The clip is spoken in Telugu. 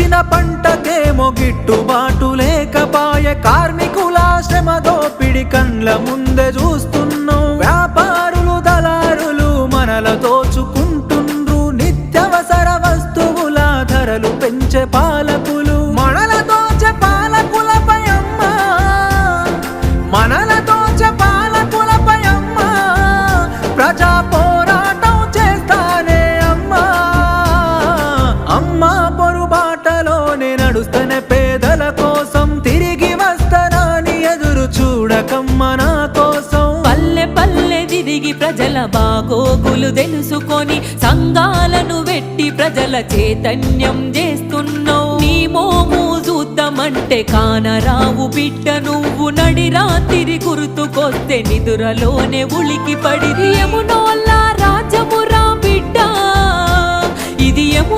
పండించిన పంటకేమో గిట్టుబాటు లేకపాయ కార్మికుల శ్రమ దోపిడి కండ్ల ముందే చూస్తున్నాం. వ్యాపారులు దళారులు మనల దోచుకుంటుండ్రు. నిత్యవసర వస్తువుల ధరలు పెంచే పాలకులు. మనల దోచే పాలకులపై అమ్మా. మనల దోచే పాలకులపై అమ్మా. ప్రజాపో పొరుబాటలోనే నడుస్తనే పేదల కోసం తిరిగి వస్తానని ఎదురు చూడకమ్మ నా కోసం. పల్లె పల్లె తిరిగి ప్రజల బాగోగులు తెలుసుకొని సంఘాలను పెట్టి ప్రజల చైతన్యం చేస్తున్నావు. నీ మోము చూద్దామంటే కానరావు బిడ్డ నువ్వు నడి రాత్రి గుర్తుకొస్తే నిదురలోనే ఉలికి పడి యమునోల్లా